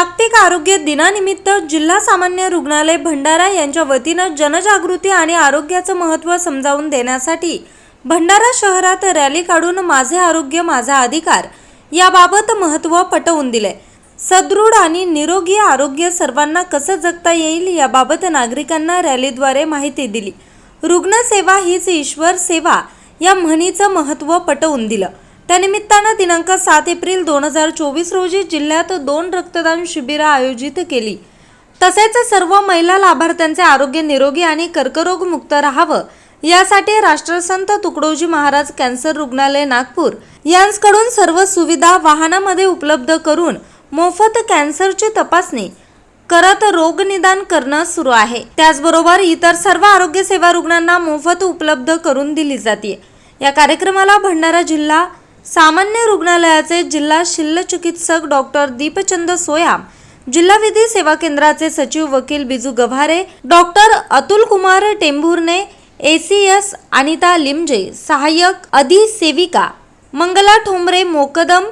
जागतिक आरोग्य दिनानिमित्त जिल्हा सामान्य रुग्णालय भंडारा यांच्या वतीनं जनजागृती आणि आरोग्याचं महत्त्व समजावून देण्यासाठी भंडारा शहरात रॅली काढून माझे आरोग्य माझा अधिकार याबाबत महत्त्व पटवून दिले सदृढ आणि निरोगी आरोग्य सर्वांना कसं जगता येईल याबाबत नागरिकांना रॅलीद्वारे माहिती दिली. रुग्णसेवा हीच ईश्वर सेवा या म्हणीचं महत्त्व पटवून दिलं. यानिमित्तानं दिनांक सात एप्रिल दोन हजार चोवीस रोजी जिल्ह्यात दोन रक्तदान शिबिरं आयोजित केली. तसेच सर्व महिला लाभार्थ्यांचे आरोग्य निरोगी आणि कर्करोगमुक्त राहावं यासाठी राष्ट्रसंत तुकडोजी महाराज कॅन्सर रुग्णालय नागपूर यांकडून सर्व सुविधा वाहनामध्ये उपलब्ध करून मोफत कॅन्सरची तपासणी करत रोग निदान करणं सुरू आहे. त्याचबरोबर इतर सर्व आरोग्य सेवा रुग्णांना मोफत उपलब्ध करून दिली जाते. या कार्यक्रमाला भंडारा जिल्हा सामान्य रुग्णालयाचे जिल्हा शल्यचिकित्सक डॉक्टर दीपचंद सोयाम जिल्हा विधी सेवा केंद्राचे सचिव वकील बिजू गव्हारे डॉक्टर अतुल कुमार टेंभुर्ने एसीएस अनिता लिमजे सहाय्यक अधिसेविका मंगला ठोंबरे मोकदम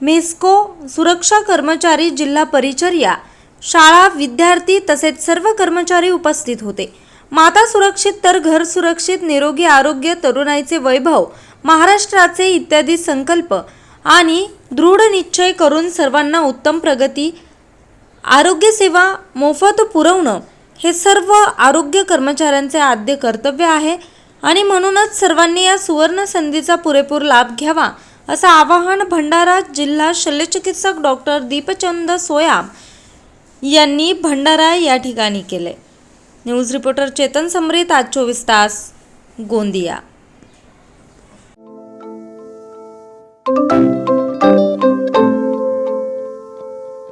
मेस्को सुरक्षा कर्मचारी जिल्हा परिचर्या शाळा विद्यार्थी तसेच सर्व कर्मचारी उपस्थित होते. माता सुरक्षित तर घर सुरक्षित निरोगी आरोग्य तरुणाईचे वैभव महाराष्ट्राचे इत्यादी संकल्प आणि दृढ निश्चय करून सर्वांना उत्तम प्रगती आरोग्यसेवा मोफत पुरवणं हे सर्व आरोग्य कर्मचाऱ्यांचे आद्य कर्तव्य आहे आणि म्हणूनच सर्वांनी या सुवर्ण संधीचा पुरेपूर लाभ घ्यावा असं आवाहन भंडारा जिल्हा शल्यचिकित्सक डॉक्टर दीपचंद सोयाम यांनी भंडारा या ठिकाणी केले. न्यूज रिपोर्टर चेतन समरीत आज चोवीस तास गोंदिया.